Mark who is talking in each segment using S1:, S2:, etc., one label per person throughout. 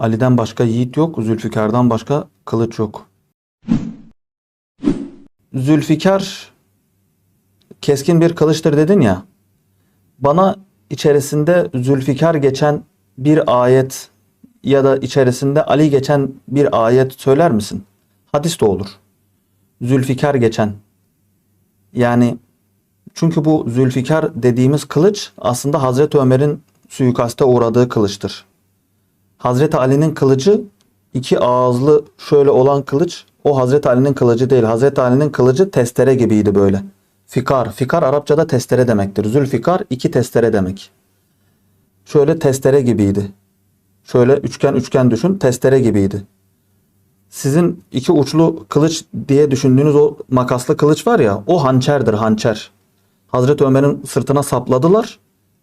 S1: Ali'den başka yiğit yok, Zülfikar'dan başka kılıç yok. Zülfikar keskin bir kılıçtır dedin ya. Bana içerisinde Zülfikar geçen bir ayet ya da içerisinde Ali geçen bir ayet söyler misin? Hadis de olur. Zülfikar geçen. Yani çünkü bu Zülfikar dediğimiz kılıç aslında Hazreti Ömer'in suikaste uğradığı kılıçtır. Hazreti Ali'nin kılıcı iki ağızlı şöyle olan kılıç o Hazreti Ali'nin kılıcı değil. Hazreti Ali'nin kılıcı testere gibiydi böyle. Fikar. Fikar Arapçada testere demektir. Zülfikar iki testere demek. Şöyle testere gibiydi. Şöyle üçgen üçgen düşün testere gibiydi. Sizin iki uçlu kılıç diye düşündüğünüz o makaslı kılıç var ya o hançerdir hançer. Hazreti Ömer'in sırtına sapladılar.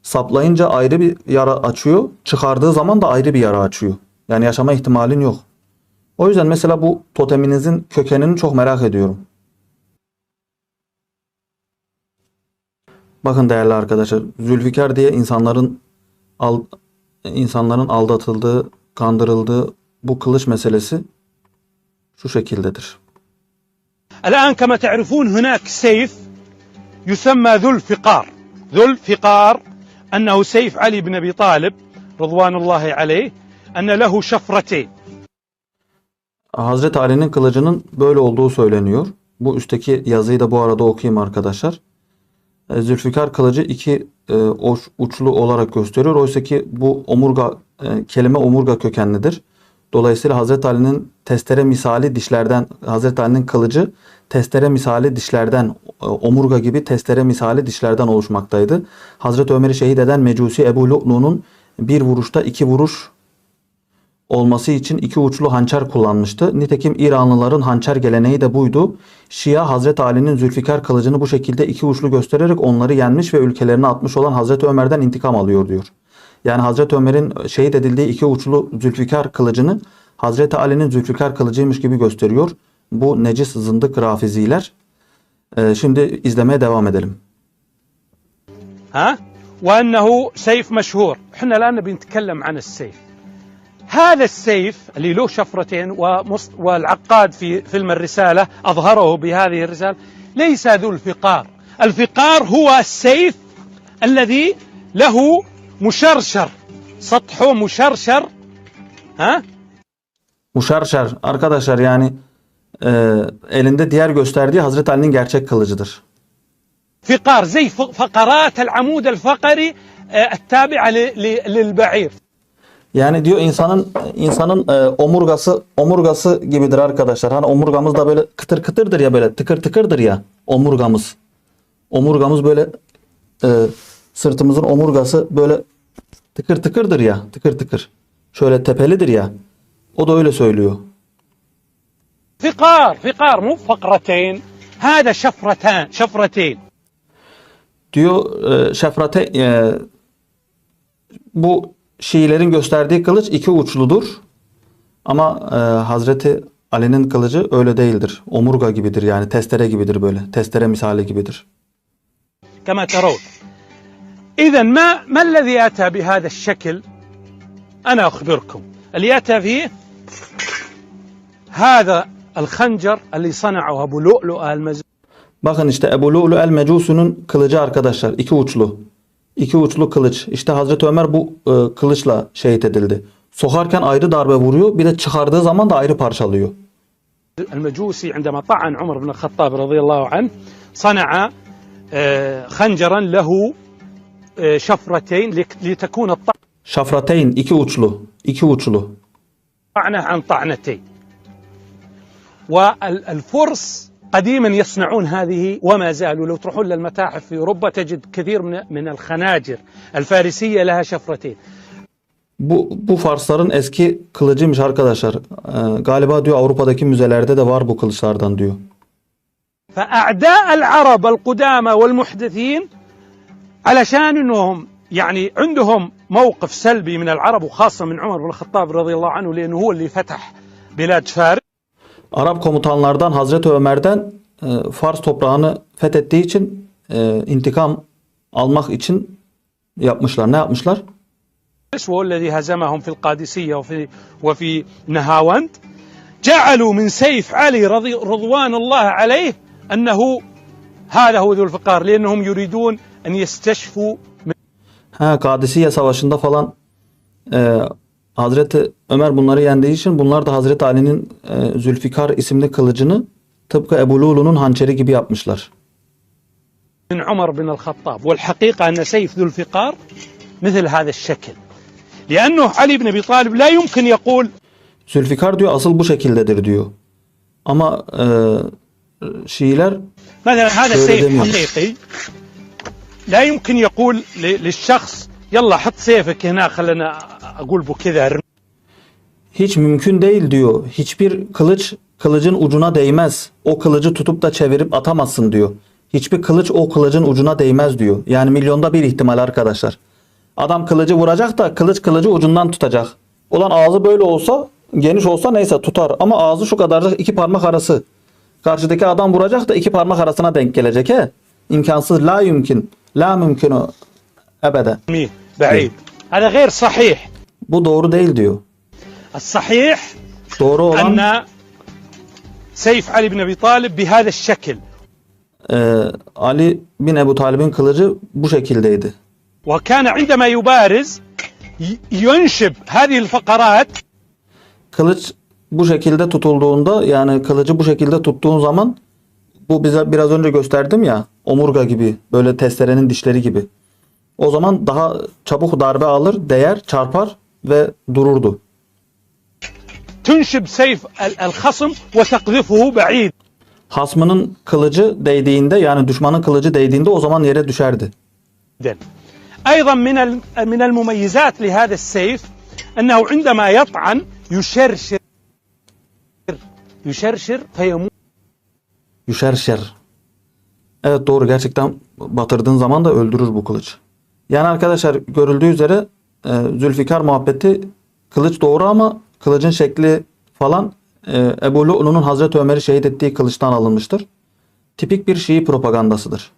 S1: Saplayınca ayrı bir yara açıyor. Çıkardığı zaman da ayrı bir yara açıyor. Yani yaşama ihtimalin yok. O yüzden mesela bu toteminizin kökenini çok merak ediyorum. Bakın değerli arkadaşlar, Zülfikar diye insanların al, insanların aldatıldığı, kandırıldığı bu kılıç meselesi şu şekildedir.
S2: الآن كما تعرفون هناك سيف يسمى ذو الفقار ذو الفقار أنه سيف علي بن أبي طالب رضوان الله عليه أن له شفرتين
S1: Hazreti Ali'nin kılıcının böyle olduğu söyleniyor. Bu üstteki yazıyı da bu arada okuyayım arkadaşlar. E, Zülfikar kılıcı iki e, uç- uçlu olarak gösteriyor. Oysa ki bu omurga e, kelime omurga kökenlidir. Dolayısıyla Hazreti Ali'nin testere misali dişlerden Hazreti Ali'nin kılıcı testere misali dişlerden e, omurga gibi testere misali dişlerden oluşmaktaydı. Hazreti Ömer'i şehit eden Mecusi Ebu Lu'lu'nun bir vuruşta iki vuruş olması için iki uçlu hançer kullanmıştı. Nitekim İranlıların hançer geleneği de buydu. Şia Hazreti Ali'nin Zülfikar kılıcını bu şekilde iki uçlu göstererek onları yenmiş ve ülkelerine atmış olan Hazreti Ömer'den intikam alıyor diyor. Yani Hazreti Ömer'in şehit edildiği iki uçlu Zülfikar kılıcını Hazreti Ali'nin Zülfikar kılıcıymış gibi gösteriyor. Bu necis zındık rafiziler. Ee, şimdi izlemeye devam edelim.
S2: ها وأنه سيف مشهور احنا الآن نبي نتكلم عن السيف هذا السيف اللي له شفرتين ومص- والعقاد في فيلم الرسالة أظهره بهذه الرسالة ليس ذو الفقار الفقار هو السيف الذي له Muşerşer. Sathu muşerşer. Ha?
S1: Muşerşer arkadaşlar yani e, elinde diğer gösterdiği Hazreti Ali'nin gerçek kılıcıdır.
S2: Fikar zey fakarat el amud el fakari e, tabi'a lil ba'ir.
S1: Yani diyor insanın insanın e, omurgası omurgası gibidir arkadaşlar. Hani omurgamız da böyle kıtır kıtırdır ya böyle tıkır tıkırdır ya omurgamız. Omurgamız böyle e, sırtımızın omurgası böyle tıkır tıkırdır ya. Tıkır tıkır. Şöyle tepelidir ya. O da öyle söylüyor.
S2: Fikar, fikar mu fakrateyn. Hada şafratan, şafrateyn.
S1: Diyor e, e, bu Şiilerin gösterdiği kılıç iki uçludur. Ama e, Hazreti Ali'nin kılıcı öyle değildir. Omurga gibidir yani testere gibidir böyle. Testere misali gibidir.
S2: Kema terun. إذا ما ما الذي أتى بهذا الشكل أنا أخبركم اللي أتى فيه هذا الخنجر اللي صنعه أبو لؤلؤ المز
S1: Bakın işte Ebu Lu'lu el Mecusi'nin kılıcı arkadaşlar. iki uçlu. İki uçlu kılıç. İşte Hazreti Ömer bu e, kılıçla şehit edildi. Sokarken ayrı darbe vuruyor. Bir de çıkardığı zaman da ayrı parçalıyor.
S2: المجوسي عندما طعن عمر بن الخطاب رضي الله عنه صنع آه، خنجرا له آه، شفرتين لتكون
S1: Şafrateyn iki uçlu. iki uçlu.
S2: الطعنة عن طعنتين والفرس قديما يصنعون هذه وما زالوا لو تروحون للمتاحف في أوروبا تجد كثير من من الخناجر الفارسية لها شفرتين
S1: Bu, bu Farsların eski kılıcıymış arkadaşlar. Ee, galiba diyor Avrupa'daki müzelerde de var bu kılıçlardan diyor.
S2: فأعداء العرب القدامى والمحدثين علشان أنهم يعني عندهم موقف سلبي من العرب وخاصة من عمر بن الخطاب رضي الله عنه لأنه هو اللي فتح بلاد فارس
S1: Arap komutanlardan Hazreti Ömer'den e, Fars toprağını fethettiği için e, intikam almak için yapmışlar. Ne yapmışlar?
S2: وهو الذي هزمهم في القادسية وفي وفي نهاوند جعلوا من سيف علي رضي رضوان الله عليه أنه هذا هو ذو الفقار لأنهم يريدون أن يستشفوا
S1: Ha Kadisiye Savaşı'nda falan e, Hazreti Ömer bunları yendiği için bunlar da Hazreti Ali'nin e, Zülfikar isimli kılıcını tıpkı Ebu Lulu'nun hançeri gibi yapmışlar.
S2: من عمر بن الخطاب والحقيقة أن سيف ذو الفقار مثل هذا الشكل لأنه علي بن أبي طالب لا يمكن يقول
S1: Zülfikar diyor asıl bu şekildedir diyor. Ama e, Şiiler
S2: مثلا هذا
S1: Öyle
S2: سيف
S1: demiyor.
S2: حقيقي لا يمكن يقول ل- للشخص يلا حط سيفك هنا خلنا أقول بو كذا ارمي
S1: hiç mümkün değil diyor. Hiçbir kılıç kılıcın ucuna değmez. O kılıcı tutup da çevirip atamazsın diyor. Hiçbir kılıç o kılıcın ucuna değmez diyor. Yani milyonda bir ihtimal arkadaşlar. Adam kılıcı vuracak da kılıç kılıcı ucundan tutacak. Ulan ağzı böyle olsa geniş olsa neyse tutar. Ama ağzı şu kadarcık iki parmak arası. Karşıdaki adam vuracak da iki parmak arasına denk gelecek he. İmkansız. La yümkün. La mümkünü ebede.
S2: Değil. Hada gayr sahih.
S1: Bu doğru değil diyor.
S2: Sahih.
S1: Doğru olan.
S2: Anna Seyf Ali bin Ebi Talib bihâde şekil.
S1: Ee, Ali bin Ebu Talib'in kılıcı bu şekildeydi.
S2: Ve kâne indeme yubâriz yönşib hâdihil fakarat.
S1: Kılıç bu şekilde tutulduğunda yani kılıcı bu şekilde tuttuğun zaman bu bize biraz önce gösterdim ya omurga gibi böyle testerenin dişleri gibi. O zaman daha çabuk darbe alır, değer, çarpar ve dururdu.
S2: تنشب سيف ال- الخصم وتقذفه بعيد
S1: Hasmının kılıcı değdiğinde yani düşmanın kılıcı değdiğinde o zaman yere düşerdi.
S2: جدا ايضا من ال- من المميزات لهذا السيف انه عندما يطعن يشرشر يشرشر فيموت
S1: Yüşerşer. Evet doğru gerçekten batırdığın zaman da öldürür bu kılıç. Yani arkadaşlar görüldüğü üzere e, Zülfikar muhabbeti kılıç doğru ama kılıcın şekli falan e, Ebu Lu'lu'nun Hazreti Ömer'i şehit ettiği kılıçtan alınmıştır. Tipik bir Şii propagandasıdır.